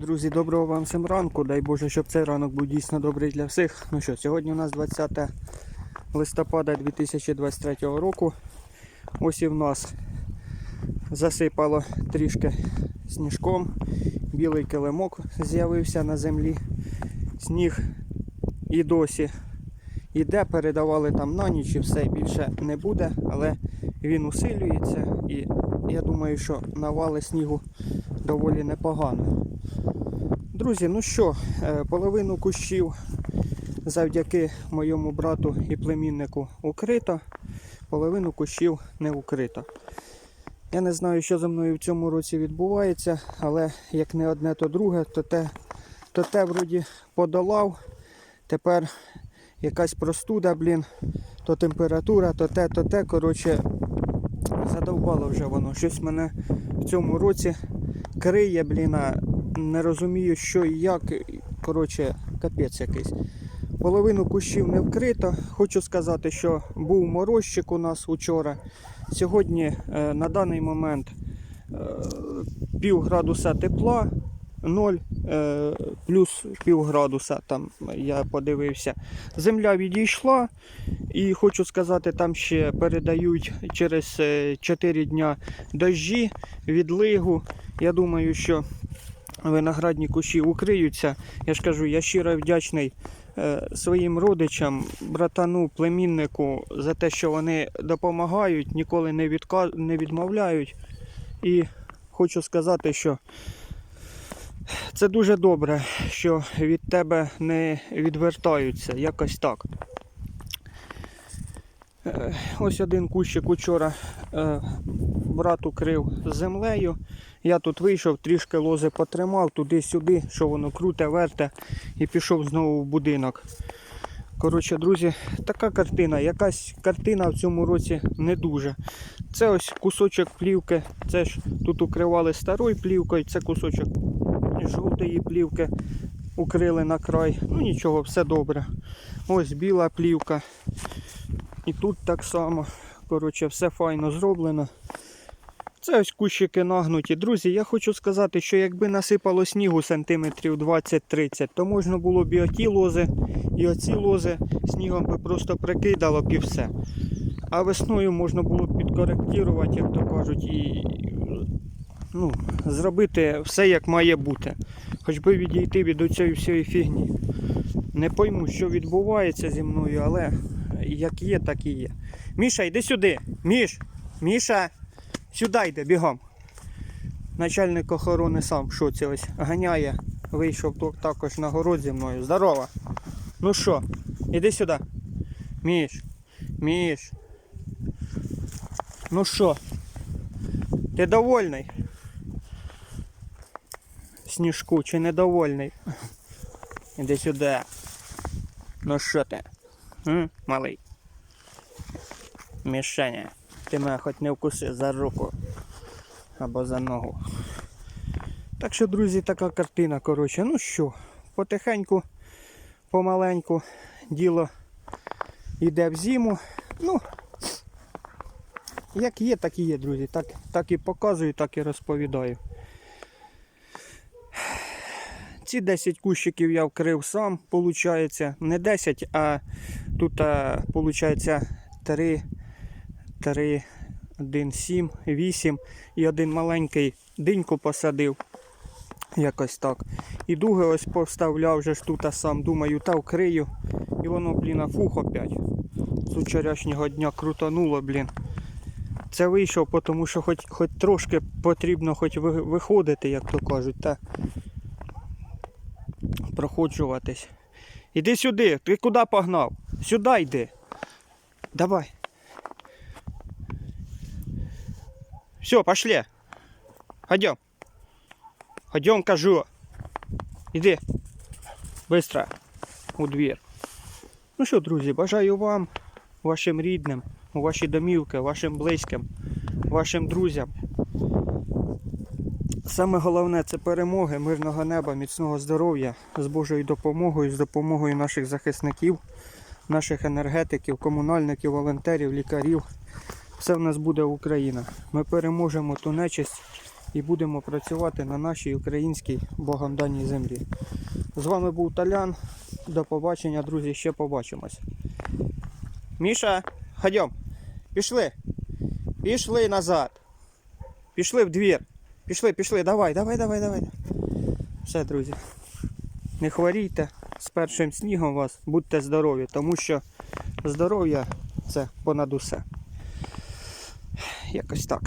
Друзі, доброго вам всім ранку. Дай Боже, щоб цей ранок був дійсно добрий для всіх. Ну що, сьогодні у нас 20 листопада 2023 року. Ось і в нас засипало трішки сніжком. Білий килимок з'явився на землі. Сніг і досі іде, передавали там на ніч і все більше не буде, але він усилюється і я думаю, що навали снігу доволі непогано. Друзі, ну що, е, половину кущів завдяки моєму брату і племіннику укрито, половину кущів не укрито. Я не знаю, що за мною в цьому році відбувається, але як не одне, то друге, то те, то те вроді подолав. Тепер якась простуда, блін, то температура, то те, то те. Коротше, задовбало вже воно. Щось мене в цьому році криє, блін, не розумію, що і як. Коротше, капець якийсь. Половину кущів не вкрито. Хочу сказати, що був морозчик у нас учора. Сьогодні е, на даний момент е, пів градуса тепла, 0 е, плюс пів градуса. Там я подивився. Земля відійшла, і хочу сказати, там ще передають через е, 4 дня дощі, відлигу. Я думаю, що виноградні кущі укриються. Я ж кажу, я щиро вдячний е, своїм родичам, братану, племіннику за те, що вони допомагають, ніколи не відмовляють. І хочу сказати, що це дуже добре, що від тебе не відвертаються. Якось так. Е, Ось один кущик учора е, брат укрив землею. Я тут вийшов, трішки лози потримав туди-сюди, що воно круте, верте, і пішов знову в будинок. Коротше, друзі, така картина. Якась картина в цьому році не дуже. Це ось кусочок плівки. Це ж тут укривали старою плівкою, це кусочок жовтої плівки укрили на край. Ну нічого, все добре. Ось біла плівка. І тут так само. Коротше, все файно зроблено. Це ось кущики нагнуті. Друзі, я хочу сказати, що якби насипало снігу сантиметрів 20-30, то можна було б і оті лози, і оці лози снігом би просто прикидало б і все. А весною можна було б підкоректувати, як то кажуть, і ну, зробити все як має бути. Хоч би відійти від цієї всієї фігні. Не пойму, що відбувається зі мною, але як є, так і є. Міша, йди сюди. Міш! Міша! Сюди йде, бігом. Начальник охорони сам в шоці ось ганяє. Вийшов тут також на город зі мною. Здорово. Ну що, іди сюди. Міш. Міш. Ну що? Ти довольний? Сніжку чи недовольний? Іди сюди. Ну що ти? М? Малий. Мішаня. Ти мене хоч не вкуси за руку або за ногу. Так що, друзі, така картина, коротше. Ну що, потихеньку, помаленьку діло йде в зиму. Ну, як є, так і є, друзі. Так, так і показую, так і розповідаю. Ці 10 кущиків я вкрив сам, виходить. Не 10, а тут, виходить, 3, 3, 1, 7, 8 і один маленький диньку посадив. Якось так. І дуги ось поставляв вже ж тут сам. Думаю, та вкрию. І воно, блін, а фух опять. З вчорашнього дня крутануло, блін. Це вийшов, тому що хоч, хоч трошки потрібно хоч виходити, як то кажуть, та проходжуватись. Іди сюди, ти куди погнав? Сюди йди. Давай. Все, пошли. Пойдем. Пойдем, кажу. Іди. Быстро. У двір. Ну що, друзі, бажаю вам, вашим рідним, у ваші домівки, вашим близьким, вашим друзям. Саме головне це перемоги, мирного неба, міцного здоров'я з Божою допомогою, з допомогою наших захисників, наших енергетиків, комунальників, волонтерів, лікарів. Все в нас буде Україна. Ми переможемо ту нечисть, і будемо працювати на нашій українській богом землі. З вами був Талян. До побачення, друзі, ще побачимось. Міша, ходьом. Пішли. Пішли назад. Пішли в двір. Пішли, пішли, давай, давай, давай, давай. Все, друзі. Не хворійте з першим снігом вас, будьте здорові, тому що здоров'я це понад усе. Якось так.